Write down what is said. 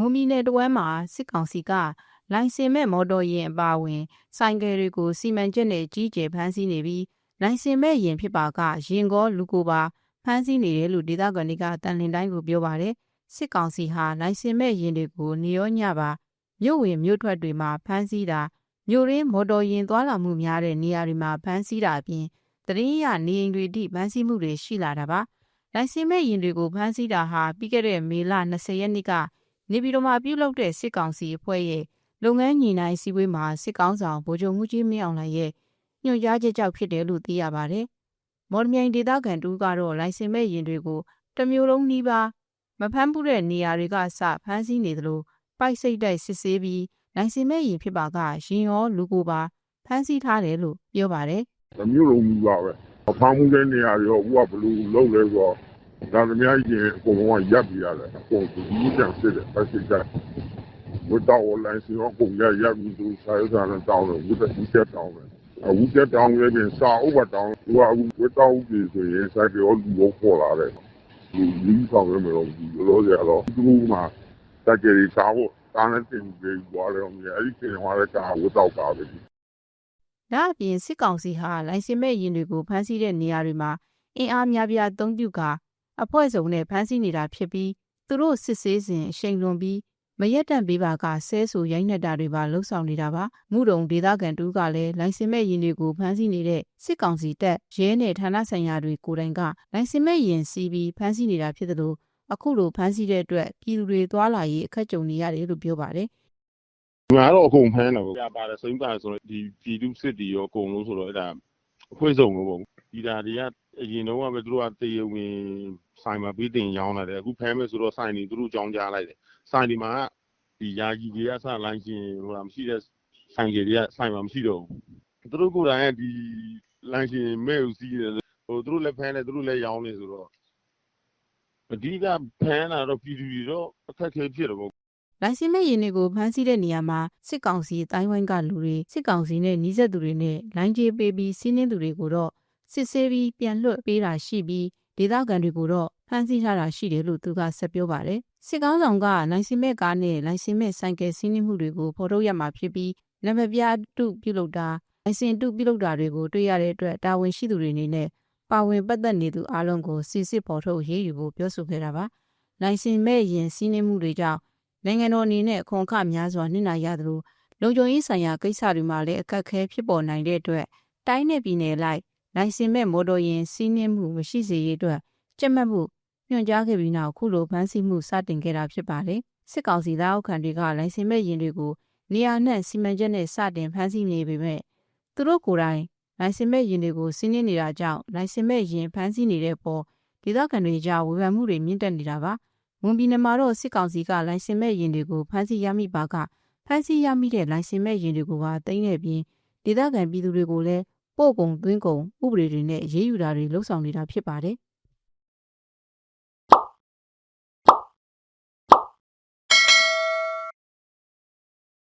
မွန်ပြည်နယ်တဝမ်းမှာစစ်ကောင်စီကလိုင်စင်မဲ့မော်တော်ယာဉ်အပါအဝင် ဆိုင်ကယ်တွေကိုစီမံချက်နဲ့ကြီးကျယ်ဖမ်းဆီးနေပြီးလိုင်စင်မဲ့ယာဉ်ဖြစ်ပါကရင်ကောလူကိုပါဖမ်းဆီးနေတယ်လို့ဒေသခံတွေကတန်လင်တိုင်းကိုပြောပါတယ်စစ်ကောင်စီဟာလိုင်စင်မဲ့ယာဉ်တွေကိုနေရောညပါမြို့ဝင်မြို့ထွက်တွေမှာဖမ်းဆီးတာမြို့ရင်းမော်တော်ယာဉ်သွားလာမှုများတဲ့နေရာတွေမှာဖမ်းဆီးတာအပြင်တရင်ရနေအိမ်တွေထိဖမ်းဆီးမှုတွေရှိလာတာပါလိုင်စင်မဲ့ယာဉ်တွေကိုဖမ်းဆီးတာဟာပြီးခဲ့တဲ့မေလ20ရက်နေ့က နေပြည်တော်မှာပြုလုပ်တဲ့စစ်ကောင်စီအဖွဲ့ရဲ့လုပ်ငန်းညီနိုင်စည်းဝေးမှာစစ်ကောင်ဆောင်ဗိုလ်ချုပ်မှုကြီးမင်းအောင်လှိုင်ရဲ့ညွှန်ကြားချက်ကြောင့်ဖြစ်တယ်လို့သိရပါတယ်။မော်ဒမြိုင်ဒေသခံတူကတော့လိုင်စင်မဲ့ရင်တွေကိုတစ်မျိုးလုံးနှီးပါမဖမ်းမှုတဲ့နေရာတွေကစဖမ်းဆီးနေသလိုပိုက်စိတ်တိုက်စစ်ဆေးပြီးလိုင်စင်မဲ့ရင်ဖြစ်ပါကရင်ရောလူကိုပါဖမ်းဆီးထားတယ်လို့ပြောပါတယ်။မျိုးလုံးကြီးပါပဲ။ဖမ်းမှုတဲ့နေရာတွေရောဥကဘလူးလုံးလဲဆိုတော့ ဒါသမားကြီးအကုန်လုံးကရပ်ပြရတယ်အကုန်ကြီးကြံစစ်တယ်ပတ်စစ်ကြဝတ်တော်လိုင်းစီရောကုန်ရရပ်ပြီးသူစာရုပ်စာနဲ့တောင်းတယ်ဝတ်ဝတ်ချက်တောင်းတယ်အဝတ်ချက်တောင်းရပြင်စာဥပတောင်းသူကဝတ်တော်ပြီဆိုရင်စာကြောလူကိုပေါ်လာတယ်ဒီလင်းဆောင်ရမယ်လို့ဒီလိုရတော့သူမှတက်ကြရီစာဖို့တားနဲ့တင်ပြီးသွားတယ်အဲ့ဒီချိန်မှာလည်းကာဝတ်တော်ပါပဲ။ဒါအပြင်စစ်ကောင်စီဟာလိုင်စင်မဲ့ရင်တွေကိုဖမ်းဆီးတဲ့နေရာတွေမှာအင်အားများပြားအသုံးပြုကာ အဖွဲ့စုံနဲ့ဖမ်းဆီးနေတာဖြစ်ပြီးသူတို့စစ်ဆေးစဉ်အရှိန်လွန်ပြီးမရက်တန့်ပေးပါကဆဲဆူရိုင်းနေတာတွေပါလှုပ်ဆောင်နေတာပါမှုတုံဒေသခံတူကလည်းလိုင်စင်မဲ့ရင်တွေကိုဖမ်းဆီးနေတဲ့စစ်ကောင်စီတပ်ရဲနဲ့ဌာနဆိုင်ရာတွေကိုယ်တိုင်ကလိုင်စင်မဲ့ရင်စီးပြီးဖမ်းဆီးနေတာဖြစ်သလိုအခုလိုဖမ်းဆီးတဲ့အတွက်ပြည်သူတွေသွားလာရေးအခက်ကြုံနေရတယ်လို့ပြောပါတယ်ငါတော့အကုန်ဖမ်းတာပေါ့။ပြပါတယ်စိမ့်ပါဆိုတော့ဒီပြည်သူစစ်တီရောအကုန်လုံးဆိုတော့အဲ့ဒါအဖွဲ့စုံလို့ပေါ့။ဒီဓာတွေက အရင်တော့ကပဲသူတို့ကတေဝင်ဆိုင်မှာပြီးတင်ရောင်းလာတယ်အခုဖမ်းမယ်ဆိုတော့ဆိုင်တွေသူတို့ကြောင်းကြားလိုက်တယ်။ဆိုင်တွေမှာဒီယာကြီးတွေကစလိုင်းရှင်ဟိုလားမရှိတဲ့ဆိုင်ကြီးတွေကဆိုင်မှာမရှိတော့ဘူး။သူတို့ကိုယ်တိုင်ကဒီလိုင်းရှင်မဲ့ကိုစီးတယ်ဟိုသူတို့လည်းဖမ်းတယ်သူတို့လည်းရောင်းနေဆိုတော့အဓိကဖမ်းတာတော့ပြည်သူတွေတော့အခက်အခဲဖြစ်တယ်ပေါ့လိုင်စင်မဲ့ရင်တွေကိုဖမ်းဆီးတဲ့နေရာမှာစစ်ကောင်စီတိုင်းဝိုင်းကလူတွေစစ်ကောင်စီနဲ့နှီးဆက်သူတွေနဲ့လိုင်းကျေးပေးပြီးစီးနှင်းသူတွေကိုတော့ စစ်ဆေးပြီးပြန်လွှတ်ပေးတာရှိပြီးဒေသခံတွေကိုတော့ဖမ်းဆီးထားတာရှိတယ်လို့သူကဆက်ပြောပါတယ်စစ်ကောင်ဆောင်ကလိုင်စင်မဲ့ကားနဲ့လိုင်စင်မဲ့ဆိုင်ကယ်စီးနှင်းမှုတွေကိုဖော်ထုတ်ရမှာဖြစ်ပြီးနံပါတ်ပြတုပြုလုပ်တာလိုင်စင်တုပြုလုပ်တာတွေကိုတွေ့ရတဲ့အတွက်တာဝန်ရှိသူတွေအနေနဲ့ပါဝင်ပတ်သက်နေသူအလုံးကိုစစ်စစ်ဖော်ထုတ်ရေးယူဖို့ပြောဆိုခဲ့တာပါလိုင်စင်မဲ့ရင်စီးနှင်းမှုတွေကြောင့်နိုင်ငံတော်အနေနဲ့အခွန်အခများစွာနှိမ့်နိုင်ရသလိုလုံခြုံရေးဆိုင်ရာကိစ္စတွေမှာလည်းအခက်အခဲဖြစ်ပေါ်နိုင်တဲ့အတွက်တိုင်းနယ်ပြည်နယ်လိုက် နိုင်စင်မဲ့မော်တော်ယာဉ်စီးနှင်းမှုမရှိစေရေးအတွက်ကြက်မှတ်မှုညွှန်ကြားခဲ့ပြီးနောက်ခုလိုဖမ်းဆီးမှုစတင်ခဲ့တာဖြစ်ပါတယ်စစ်ကောင်စီသားအောက်ခံတွေကလိုင်စင်မဲ့ယာဉ်တွေကိုနေရာနဲ့စီမံချက်နဲ့စတင်ဖမ်းဆီးနေပေမဲ့သူတို့ကိုယ်တိုင်လိုင်စင်မဲ့ယာဉ်တွေကိုစီးနှင်းနေတာကြောင့်လိုင်စင်မဲ့ယာဉ်ဖမ်းဆီးနေတဲ့ပေါ်ဒေသခံတွေကြားဝေဖန်မှုတွေမြင့်တက်နေတာပါမွန်ပြည်နယ်မှာတော့စစ်ကောင်စီကလိုင်စင်မဲ့ရင်တွေကိုဖမ်းဆီးရမိပါကဖမ်းဆီးရမိတဲ့လိုင်စင်မဲ့ရင်တွေကိုပါတင်နေပြီးဒေသခံပြည်သူတွေကိုလည်း ပို့ကုန်သွင်းကုန်ဥပဒေတွေနဲ့ရေးယူတာတွေလှုပ်ဆောင်နေတာဖြစ်ပါတယ်